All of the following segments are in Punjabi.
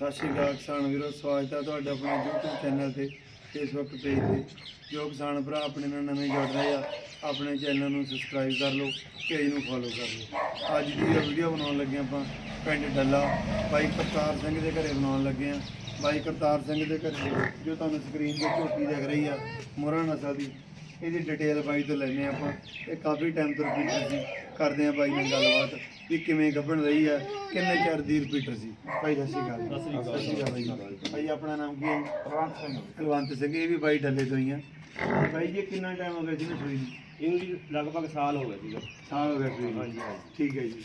ਸਤਿ ਸ਼੍ਰੀ ਅਕਾਲ ਕਿਸਾਨ ਵੀਰੋ, ਸਵਾਗਤ ਹੈ ਤੁਹਾਡਾ ਆਪਣੇ YouTube ਚੈਨਲ ਤੇ ਫੇਸਬੁੱਕ ਪੇਜ ਤੇ। ਜੋ ਕਿਸਾਨ ਭਰਾ ਆਪਣੇ ਨਾਲ ਨਵੇਂ ਜੁੜ ਰਹੇ ਆ, ਆਪਣੇ ਚੈਨਲ ਨੂੰ ਸਬਸਕ੍ਰਾਈਬ ਕਰ ਲਓ, ਪੇਜ ਨੂੰ ਫੋਲੋ ਕਰ ਲਓ। ਅੱਜ ਦੀ ਵੀਡੀਓ ਬਣਾਉਣ ਲੱਗੇ ਆਪਾਂ, ਪਿੰਡ ਡੱਲਾ। ਬਾਈ ਕਰਤਾਰ ਸਿੰਘ ਦੇ ਘਰੇ ਬਣਾਉਣ ਲੱਗੇ ਆ ਬਾਈ ਕਰਤਾਰ ਸਿੰਘ ਦੇ ਘਰੇ ਜੋ ਤੁਹਾਨੂੰ ਸਕਰੀਨ ਤੇ ਝੋਟੀ ਦਿਖ ਰਹੀ ਆ, ਮੋਹਰਾ ਨਸਲ ਦੀ, ਇਹਦੀ ਡਿਟੇਲ ਬਾਈ ਤੋਂ ਲੈਣੇ ਆਪਾਂ। ਇਹ ਕਾਫੀ ਟਾਈਮ ਤੋਂ ਰਿਪੀਟਰ ਕਰਦੇ ਆ ਬਾਈ ਨਾਲ ਗੱਲਬਾਤ। ਵੀ ਕਿਵੇਂ ਗੱਭਣ ਰਹੀ ਆ ਕਿੰਨੇ ਚਿਰ ਦੀ ਰਿਪੀਟਰ ਸੀ? ਬਾਈ ਸਤਿ ਸ਼੍ਰੀ ਅਕਾਲ। ਸਤਿ ਸ਼੍ਰੀ ਅਕਾਲ। ਸਤਿ ਸ਼੍ਰੀ ਅਕਾਲ ਬਾਈ ਬਾਈ ਆਪਣਾ ਨਾਮ ਕੀ ਹੈ? ਪ੍ਰਵਾਨ ਸਿੰਘ। ਕੁਲਵੰਤ ਸਿੰਘ ਇਹ ਵੀ ਬਾਈ ਡੱਲੇ ਤੋਂ ਹੀ ਆ। ਬਾਈ ਜੀ ਕਿੰਨਾ ਟਾਈਮ ਹੋ ਗਿਆ ਜੀ ਸੂਈ ਨੂੰ? ਇਹਨੂੰ ਜੀ ਲਗਭਗ ਸਾਲ ਹੋ ਗਿਆ ਸੀਗਾ। ਸਾਲ ਹੋ ਗਿਆ ਸੂਈ ਨੂੰ? ਹਾਂਜੀ ਹਾਂਜੀ। ਠੀਕ ਹੈ ਜੀ।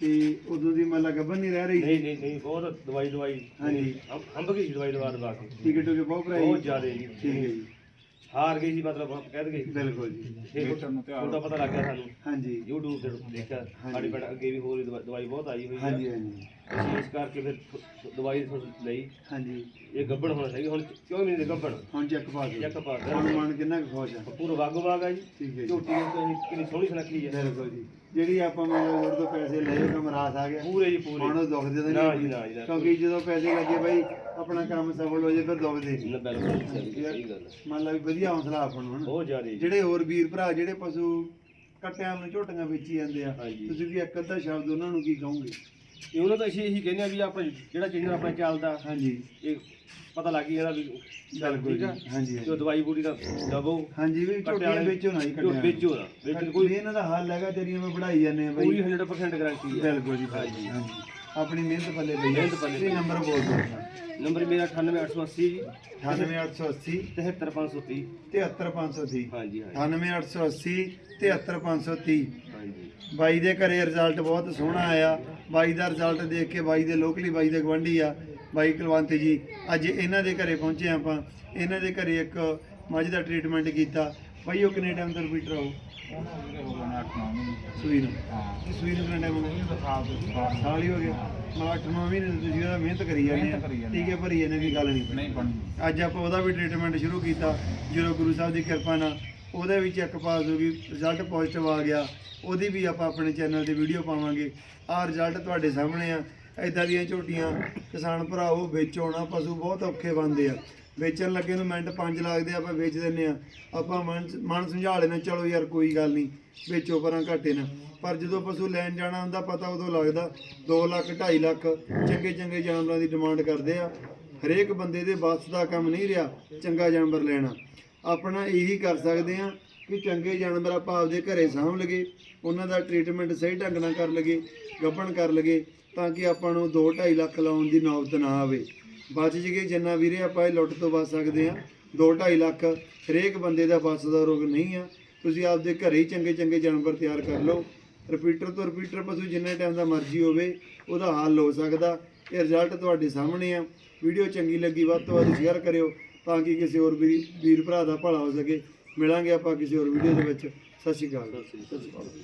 ਤੇ ਉਦੋਂ ਦੀ ਮਤਲਬ ਗੱਭਣ ਨਹੀਂ ਰਹਿ ਰਹੀ ਨਹੀਂ ਨਹੀਂ ਨਹੀਂ ਬਹੁਤ ਦਵਾਈ ਦਵਾਈ ਹਾਂਜੀ। ਅੰਬ- ਅੰਬ ਗਈ ਸੀ ਦਵਾਈ ਦਵਾ ਦਵਾ ਕੇ। ਟਿਕਟ ਟੁਕੇ ਬਹੁਤ ਭਰਾਈ। ਬਹੁਤ ਜ਼ਿਆਦਾ ਜੀ। ਠੀਕ ਹੈ ਜੀ। ਹਾਰ ਗਈ ਸੀ ਮਤਲਬ ਆਪਾਂ ਕਹਿ ਦਗੇ ਬਿਲਕੁਲ ਜੀ। ਇਹ ਉਹਦਾ ਪਤਾ ਲੱਗ ਗਿਆ ਸਾਨੂੰ। ਹਾਂਜੀ। YouTube ਤੇ ਦੇਖਿਆ। ਸਾਡੇ ਪਿੰਡ ਅੱਗੇ ਵੀ ਹੋਰ ਦਵਾ- ਦਵਾਈ ਬਹੁਤ ਆਈ ਹੋਈ ਹੈ ਹਾਂਜੀ ਹਾਂਜੀ। ਅਸੀਂ ਇਸ ਕਰਕੇ ਫਿਰ ਥੋ- ਦਵਾਈ ਲਈ। ਹਾਂਜੀ। ਇਹ ਗੱਬੜ ਹੋਣਾ ਚਾਹੀਦਾ। ਹੁਣ ਕਿਉਂ ਮਹੀਨੇ ਦੇ ਗੱਬੜ ਹੁਣ ਚੈੱਕ ਪਾ ਦਿਓ। ਚੈੱਕ ਪਾ ਹੁਣ ਦੇ ਮਨ ਕਿੰਨਾ ਕੁ ਖੁਸ਼ ਆ। ਪੂਰਾ ਵਾਗ ਵਾਗ ਆ ਜੀ। ਠੀਕ ਹੈ ਜੀ। ਝੋਟੀ ਦੇ ਤੋਂ ਕਿੰਨੀ ਸੋਹਣੀ ਸੁਨੱਖੀ ਹੈ। ਬਿਲਕੁਲ ਜੀ। ਜਿਹੜੀ ਆਪਾਂ ਮਤਲਬ ਹੋਰ ਤੋਂ ਪੈਸੇ ਲਏ ਉਹ ਮਰਾਸ ਆ ਗਿਆ। ਪੂਰੇ ਜੀ ਪੂਰੇ। ਹੁਣ ਉਹ ਦੁਖਦੇ ਤਾਂ ਨਾ ਨਹੀਂ। ਜੀ ਨਾ ਜੀ ਨਾ। ਕਿਉਂਕਿ ਜਦੋਂ ਪੈਸੇ ਲੱਗੇ ਬਈ ਆਪਣਾ ਕੰਮ ਸਫਲ ਹੋ ਜੇ ਫਿਰ ਦੁਖਦੇ ਨਹੀਂ ਨਾ ਬਿਲਕੁਲ ਸਹੀ ਸਹੀ ਗੱਲ ਹੈ। ਮੰਨ ਲਾ ਵੀ ਵਧੀਆ ਹੌਸਲਾ ਆਪਾਂ ਨੂੰ ਹਨਾ? ਬਹੁਤ ਜ਼ਿਆਦਾ ਜੀ। ਜਿਹੜੇ ਹੋਰ ਵੀਰ ਭਰਾ ਜਿਹੜੇ ਪਸ਼ੂ ਕੱਟਿਆਂ ਨੂੰ ਝੋਟੀਆਂ ਵੇਚੀ ਜਾਂਦੇ ਆ ਹਾਂਜੀ। ਤੁਸੀਂ ਵੀ ਇੱਕ ਅੱਧਾ ਸ਼ਬਦ ਉਹਨਾਂ ਨੂੰ ਕੀ ਕਹੋਗੇ? ਇਹ ਉਹਨਾਂ ਤਾਂ ਅਸੀਂ ਇਹੀ ਕਹਿੰਦੇ ਆ ਵੀ ਆਪਣਾ ਜਿਹੜਾ ਚੈਨਲ ਆਪਣਾ ਚੱਲਦਾ ਹਾਂਜੀ। ਇਹ ਪਤਾ ਲੱਗ ਹੀ ਜਾਂਦਾ ਵੀ ਬਿਲਕੁਲ ਠੀਕ ਜੀ। ਆ ਹਾਂਜੀ। ਜੋ ਦਵਾਈ ਬੂਟੀ ਦਾ ਦਵੋ। ਹਾਂਜੀ ਵੀ ਝੋਟੀਆਂ ਵੇਚੋ ਨਾ ਜੀ ਕੱਟਿਆਂ ਵੇਚੋ ਨਾ। ਵੇਚਣ ਕੋਈ ਵੀ ਇਹਨਾਂ ਦਾ ਹੱਲ ਹੈਗਾ ਤੇਰੀਆਂ ਮੈਂ ਪੜਾਈ ਜਾਂਦੇ ਆ ਪੂਰੀ ਬਈ 100% ਗਾਰੰਟੀ ਹੈ ਬਿਲਕੁਲ ਜੀ ਹਾਂਜੀ। ਆਪਣੀ ਮਿਹਨਤ ਪੱਲੇ ਪਈ ਮਿਹਨਤ ਪੱਲੇ ਇਹ ਨੰਬਰ ਬੋਲ ਦਿਓ। ਨੰਬਰ ਮੇਰਾ 98880 ਜੀ 98880 73530 73530 ਹਾਂਜੀ ਹਾਂਜੀ। 98880 73530 ਹਾਂਜੀ। ਬਾਈ ਦੇ ਘਰੇ ਰਿਜ਼ਲਟ ਬਹੁਤ ਸੋਹਣਾ ਆਇਆ। ਬਾਈ ਦਾ ਰਿਜ਼ਲਟ ਦੇਖ ਕੇ ਬਾਈ ਦੇ ਲੋਕਲੀ ਬਾਈ ਦੇ ਗਵੰਡੀ ਆ। ਬਾਈ ਕੁਲਵੰਤ ਜੀ ਅੱਜ ਇਹਨਾਂ ਦੇ ਘਰੇ ਪਹੁੰਚੇ ਆਪਾਂ। ਇਹਨਾਂ ਦੇ ਘਰੇ ਇੱਕ ਮੱਝ ਦਾ ਟ੍ਰੀਟਮੈਂਟ ਕੀਤਾ। ਬਾਈ ਉਹ ਕਿੰਨੇ ਟਾਈਮ ਤੋਂ ਰਿਪੀਟਰ ਆਉ ਸੂਈ ਨੂੰ। ਇਹ ਸੂਈ ਨੂੰ ਕਿੰਨਾ ਟਾਈਮ ਹੋ ਗਿਆ ਸਾਲ ਹੀ ਹੋ ਗਿਆ। ਮਤਲਬ ਮਹੀਨੇ ਤੋਂ ਤੁਸੀਂ ਉਹਦਾ ਮਿਹਨਤ ਕਰੀ ਜਾਂਦੇ ਆ। ਟੀਕੇ ਭਰੀ ਜਾਂਦੇ ਵੀ ਗੱਲ ਨਹੀਂ। ਅੱਜ ਆਪਾਂ ਉਹਦਾ ਵੀ ਟ੍ਰੀਟਮੈਂਟ ਸ਼ੁਰੂ ਕੀਤਾ। ਜਦੋਂ ਗੁਰੂ ਸਾਹਿਬ ਦੀ ਕਿਰਪਾ ਨਾਲ ਉਹਦੇ ਵੀ ਚੈੱਕ ਪਾਸ ਹੋ ਗਈ ਰਿਜ਼ਲਟ ਪੋਜ਼ਿਟਿਵ ਆ ਗਿਆ। ਉਹਦੀ ਵੀ ਆਪਾਂ ਆਪਣੇ ਚੈਨਲ ਤੇ ਵੀਡੀਓ ਪਾਵਾਂਗੇ। ਆਹ ਰਿਜ਼ਲਟ ਤੁਹਾਡੇ ਸਾਹਮਣੇ ਆ। ਇਦਾਂ ਦੀਆਂ ਝੋਟੀਆਂ ਕਿਸਾਨ ਭਰਾਵੋ ਵੇਚੋ ਨਾ ਪਸ਼ੂ ਬਹੁਤ ਔਖੇ ਬਣਦੇ ਆ। ਵੇਚਣ ਲੱਗੇ ਨੂੰ ਮਿੰਟ 5 ਲੱਗਦੇ ਆ, ਆਪਾਂ ਵੇਚ ਦਿੰਨੇ ਆ। ਆਪਾਂ ਮਨ ਮਨ ਸਮਝਾ ਲੈਣਾ ਚਲੋ ਯਾਰ ਕੋਈ ਗੱਲ ਨਹੀਂ ਵੇਚੋ ਪਰਾਂ ਘਾਟੇ ਨਾ ਪਰ ਜਦੋਂ ਪਸ਼ੂ ਲੈਣ ਜਾਣਾ ਹੁੰਦਾ ਪਤਾ ਉਦੋਂ ਲੱਗਦਾ 2 ਲੱਖ 2.5 ਲੱਖ ਚੰਗੇ ਚੰਗੇ ਜਾਨਵਰਾਂ ਦੀ ਡਿਮਾਂਡ ਕਰਦੇ ਆ। ਹਰੇਕ ਬੰਦੇ ਦੇ ਵੱਸ ਦਾ ਕੰਮ ਨਹੀਂ ਰਿਹਾ ਚੰਗਾ ਜਾਨਵਰ ਲੈਣਾ। ਆਪਣਾ ਇਹੀ ਕਰ ਸਕਦੇ ਆ ਕਿ ਚੰਗੇ ਜਾਨਵਰ ਆਪਾਂ ਆਪਦੇ ਘਰੇ ਸਾਂਭ ਲਗੇ ਉਹਨਾਂ ਦਾ ਟ੍ਰੀਟਮੈਂਟ ਸਹੀ ਢੰਗ ਨਾਲ ਕਰ ਲਗੇ ਗੱਭਣ ਕਰ ਲਗੇ ਤਾਂ ਕਿ ਆਪਾਂ ਨੂੰ 2.5 ਲੱਖ ਲਾਉਣ ਦੀ ਨੌਬਤ ਨਾ ਆਵੇ। ਬਚ ਜਗੇ ਜਿੰਨਾ ਵੀਰੇ ਆਪਾਂ ਇਹ ਲੁੱਟ ਤੋਂ ਬਚ ਸਕਦੇ ਆ 2.5 ਲੱਖ ਹਰੇਕ ਬੰਦੇ ਦਾ ਬਸ ਦਾ ਰੋਗ ਨਹੀਂ ਆ। ਤੁਸੀਂ ਆਪਦੇ ਘਰੇ ਹੀ ਚੰਗੇ ਚੰਗੇ ਜਾਨਵਰ ਤਿਆਰ ਕਰ ਲਓ। ਰਿਪੀਟਰ ਤੋਂ ਰਿਪੀਟਰ ਪਸ਼ੂ ਜਿੰਨੇ ਟਾਈਮ ਦਾ ਮਰਜ਼ੀ ਹੋਵੇ, ਉਹਦਾ ਹੱਲ ਹੋ ਸਕਦਾ। ਇਹ ਰਿਜ਼ਲਟ ਤੁਹਾਡੇ ਸਾਹਮਣੇ ਆ। ਵੀਡੀਓ ਚੰਗੀ ਲੱਗੀ, ਵੱਧ ਤੋਂ ਵੱਧ ਸ਼ੇਅਰ ਕਰਿਓ ਤਾਂ ਕਿ ਕਿਸੇ ਹੋਰ ਵੀਰ ਵੀਰ ਭਰਾ ਦਾ ਭਲਾ ਹੋ ਸਕੇ। ਮਿਲਾਂਗੇ ਆਪਾਂ ਕਿਸੇ ਹੋਰ ਵੀਡੀਓ ਦੇ ਵਿੱਚ। ਸਤਿ ਸ਼੍ਰੀ ਅਕਾਲ। ਸਤਿ ਸ੍ਰੀ ਅਕਾਲ।